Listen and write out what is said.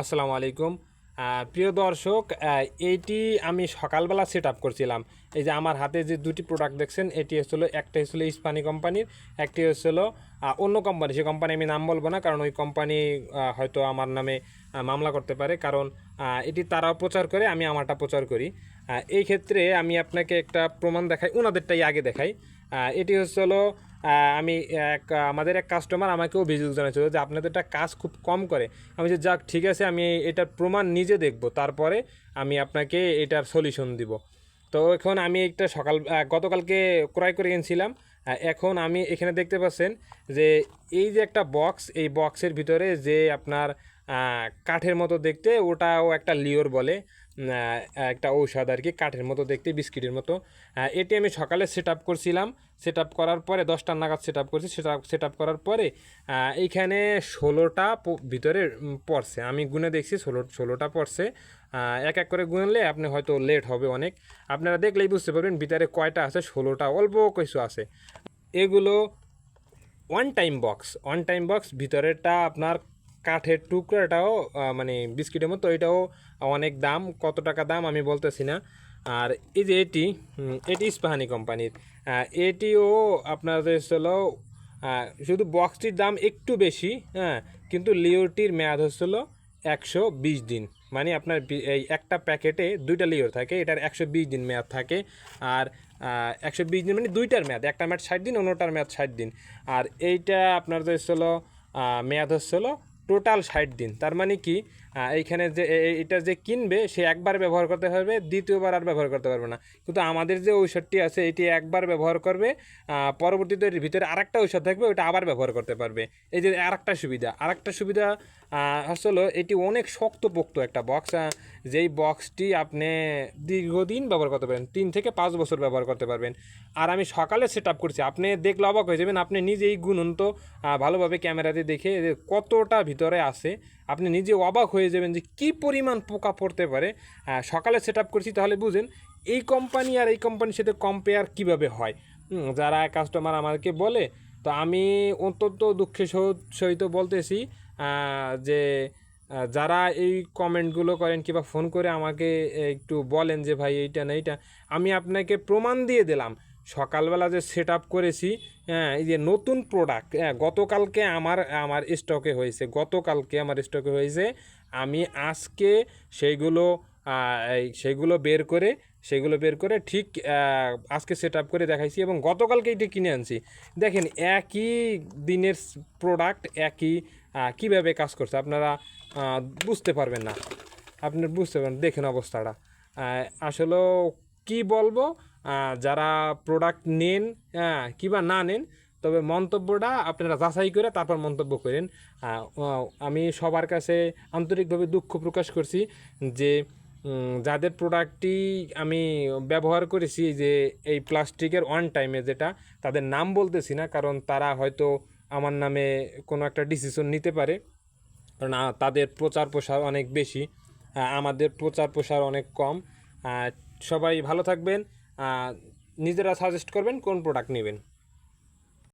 আসসালামু আলাইকুম। প্রিয় দর্শক এইটি আমি সকালবেলা সেট আপ করছিলাম। এই যে আমার হাতে যে দুটি প্রোডাক্ট দেখছেন, এটি হচ্ছিল, একটা হচ্ছিল ইস্পানি কোম্পানির একটি হচ্ছিল অন্য কোম্পানি সেই কোম্পানি আমি নাম বলব না, কারণ ওই কোম্পানি হয়তো আমার নামে মামলা করতে পারে। কারণ এটি তারাও প্রচার করে, আমি আমারটা প্রচার করি। এই ক্ষেত্রে আমি আপনাকে একটা প্রমাণ দেখাই, ওনাদেরটাই আগে দেখাই। এটি হচ্ছে হলো আমি এক আমাদের এক কাস্টমার আমাকে অভিযোগ জানাচ্ছিল যে আপনাদেরটা কাজ খুব কম করে। আমি যে যাক, ঠিক আছে, আমি এটার প্রমাণ নিজে দেখব, তারপরে আমি আপনাকে এটার সলিউশন দিব। তো এখন আমি একটা সকাল গতকালকে ক্রয় করে এনেছিলাম। এখন আমি এখানে দেখতে পাচ্ছেন যে এই যে একটা বক্স এই বক্সের ভিতরে যে আপনার কাঠের মতো দেখতে, ওটাও একটা লিওর বলে। একটা ঔষধ আর কি, কাঠের মতো দেখতে, বিস্কিটের মতো। এটি আমি সকালে সেট আপ করছিলাম। সেট আপ করার পরে দশটা নাগাদ সেট আপ করছি। সেট আপ সেট আপ করার পরে এইখানে ষোলোটা ভিতরে পড়ছে। আমি গুনে দেখছি, ষোলো, ষোলোটা পড়ছে। এক এক করে গুনলে আপনি হয়তো লেট হবে অনেক। আপনারা দেখলেই বুঝতে পারবেন, ভিতরে কয়টা আছে, ষোলোটা অল্প কিছু আছে। এগুলো one time box one time box ভিতরেরটা আপনার কাঠের টুকরোটাও মানে বিস্কিটের মতো এটাও অনেক দাম, কত টাকা দাম আমি বলতেছি না। আর এই যে এটি এটি ইস্পাহানি কোম্পানির। এটিও আপনাদের হলো শুধু বক্সটির দাম একটু বেশি হ্যাঁ কিন্তু লিওরটির মেয়াদ হচ্ছিল একশো বিশ দিন। মানে আপনার এই একটা প্যাকেটে দুইটা লিওর থাকে, এটার একশো বিশ দিন মেয়াদ থাকে। আর একশো বিশ দিন মানে দুইটার মেয়াদ, একটা মেয়াদ ষাট দিন, অন্যটার মেয়াদ ষাট দিন। আর এইটা আপনার হচ্ছিল মেয়াদ হচ্ছিল টোটাল ষাট দিন। তার মানে কি? এইখানে যে এটা যে কিনবে, সে একবার ব্যবহার করতে পারবে, দ্বিতীয়বার আর ব্যবহার করতে পারবে না। কিন্তু আমাদের যে ঔষধটি আছে, এটি একবার ব্যবহার করবে পরবর্তীতে এর ভিতরে আরেকটা ঔষধ থাকবে, ওইটা আবার ব্যবহার করতে পারবে। এই যে আরেকটা সুবিধা আরেকটা সুবিধা আসলে এটি অনেক শক্তপোক্ত একটা বক্স যেই বক্সটি আপনি দীর্ঘদিন ব্যবহার করতে পারবেন তিন থেকে পাঁচ বছর ব্যবহার করতে পারবেন। আর আমি সকালে সেট আপ করছি, আপনি দেখলে অবাক হয়ে যাবেন, আপনি নিজেই গুনুন তো ভালোভাবে ক্যামেরাতে দেখে কতটা ভিতরে আছে, আপনি নিজে অবাক হয়ে যাবেন যে কি পরিমাণ পোকা পড়তে পারে। সকালে সেট আপ করছি, তাহলে বুঝেন এই কোম্পানি আর এই কোম্পানির সাথে কম্পেয়ার কীভাবে হয়। যারা কাস্টমার আমাকে বলে, তো আমি অত্যন্ত দুঃখের সহিত বলতেছি যে যারা এই কমেন্টগুলো করেন কিংবা ফোন করে আমাকে একটু বলেন যে, ভাই, এইটা না, এইটা। আমি আপনাকে প্রমাণ দিয়ে দিলাম। সকালবেলা যে সেট আপ করেছি হ্যাঁ এই যে নতুন প্রোডাক্ট হ্যাঁ গতকালকে আমার আমার স্টকে হয়েছে, গতকালকে আমার স্টকে হয়েছে আমি আজকে সেইগুলো সেইগুলো বের করে সেগুলো বের করে ঠিক আজকে সেট আপ করে দেখাইছি এবং গতকালকে এটি কিনে আনছি। দেখেন, একই দিনের প্রোডাক্ট একই কীভাবে কাজ করছে আপনারা বুঝতে পারবেন না। আপনি বুঝতে পারবেন, দেখেন অবস্থাটা। আসলে কি বলব যারা প্রোডাক্ট নেন কিবা না নেন তবে মন্তব্যটা আপনারা যাচাই করে তারপর মন্তব্য করেন। আমি সবার কাছে আন্তরিকভাবে দুঃখ প্রকাশ করছি যে যাদের প্রোডাক্টটি আমি ব্যবহার করেছি যে, এই প্লাস্টিকের ওয়ান টাইমে যেটা, তাদের নাম বলতেছি না, কারণ তারা হয়তো আমার নামে কোনো একটা ডিসিশন নিতে পারে। কারণ তাদের প্রচার প্রসার অনেক বেশি আমাদের প্রচার প্রসার অনেক কম। সবাই ভালো থাকবেন নিজেরা সাজেস্ট করবেন কোন প্রোডাক্ট নেবেন।